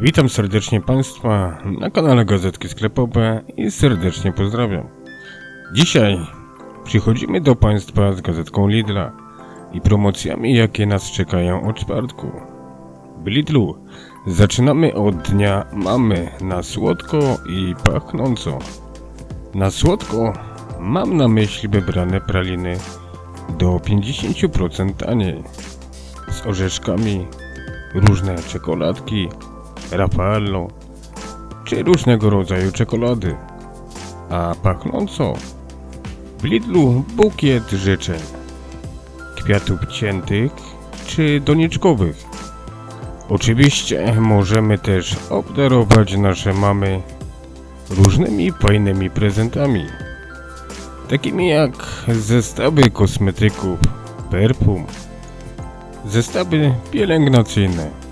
Witam serdecznie Państwa na kanale Gazetki Sklepowe i serdecznie pozdrawiam. Dzisiaj przychodzimy do Państwa z gazetką Lidla i promocjami, jakie nas czekają od czwartku. W Lidlu zaczynamy od dnia mamy na słodko i pachnąco. Na słodko mam na myśli wybrane praliny do 50% taniej z orzeszkami, różne czekoladki, Raffaello czy różnego rodzaju czekolady. A pachnąco w Lidlu bukiet życzeń, kwiatów ciętych czy doniczkowych. Oczywiście możemy też obdarować nasze mamy różnymi fajnymi prezentami, takimi jak zestawy kosmetyków, perfum, zestawy pielęgnacyjne.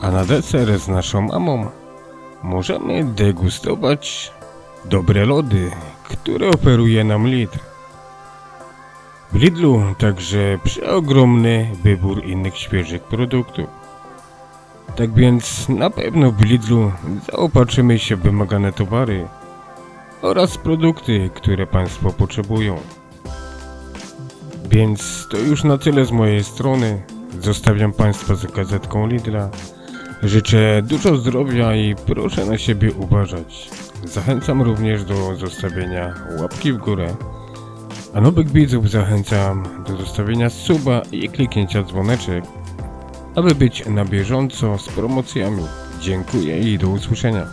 A na deser z naszą mamą możemy degustować dobre lody, które oferuje nam Lidl. W Lidlu także przeogromny wybór innych świeżych produktów. Tak więc na pewno w Lidlu zaopatrzymy się w wymagane towary oraz produkty, które Państwo potrzebują. Więc to już na tyle z mojej strony. Zostawiam Państwa z gazetką Lidla. Życzę dużo zdrowia i proszę na siebie uważać. Zachęcam również do zostawienia łapki w górę, a nowych widzów zachęcam do zostawienia suba i kliknięcia dzwoneczek, aby być na bieżąco z promocjami. Dziękuję i do usłyszenia.